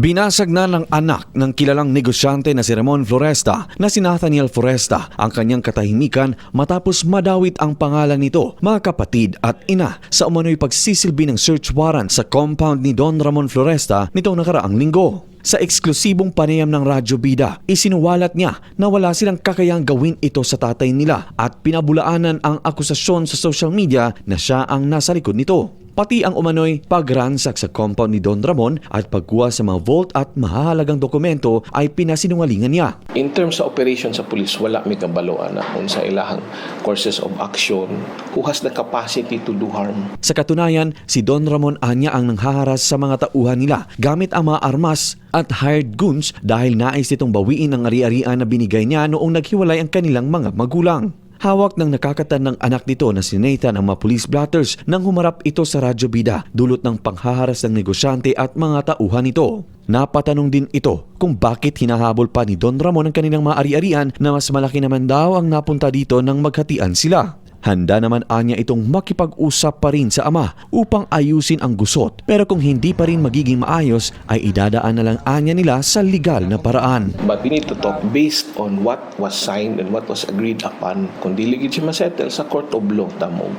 Binasag na ng anak ng kilalang negosyante na si Ramon Floresta na si Nathaniel Floresta ang kanyang katahimikan matapos madawit ang pangalan nito, mga kapatid at ina sa umano'y pagsisilbi ng search warrant sa compound ni Don Ramon Floresta nitong nakaraang linggo. Sa eksklusibong panayam ng Radyo Bida, isinuwalat niya na wala silang kakayang gawin ito sa tatay nila at pinabulaanan ang akusasyon sa social media na siya ang nasa likod nito. Pati ang umano'y pagransak sa compound ni Don Ramon at pagkuha sa mga vault at mahahalagang dokumento ay pinasinungalingan niya. In terms sa operation sa police, wala may kabaloan na kung sa ilahang courses of action who has the capacity to do harm. Sa katunayan, si Don Ramon Anya ang nanghaharas sa mga tauhan nila gamit ang mga armas at hired goons dahil nais itong bawiin ang ari-arian na binigay niya noong naghiwalay ang kanilang mga magulang. Hawak ng nakakatan ng anak nito na si Nathan ang mga police blotters nang humarap ito sa Radyo Bida dulot ng panghaharas ng negosyante at mga tauhan nito. Napatanong din ito kung bakit hinahabol pa ni Don Ramon ang kanilang mga ari-arian na mas malaki naman daw ang napunta dito nang maghatian sila. Handa naman anya itong makipag-usap pa rin sa ama upang ayusin ang gusot. Pero kung hindi pa rin magiging maayos, ay idadaan na lang anya nila sa legal na paraan. But we need to talk based on what was signed and what was agreed upon. Kung dili gid siya masettle sa court of law tamog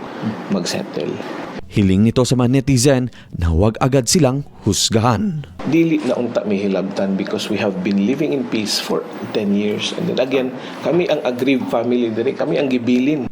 magsettle. Hiling nito sa mga netizen na huwag agad silang husgahan. Dili na unta may hilabtan because we have been living in peace for 10 years. And then again, kami ang aggrieved family dire, kami ang gibilin.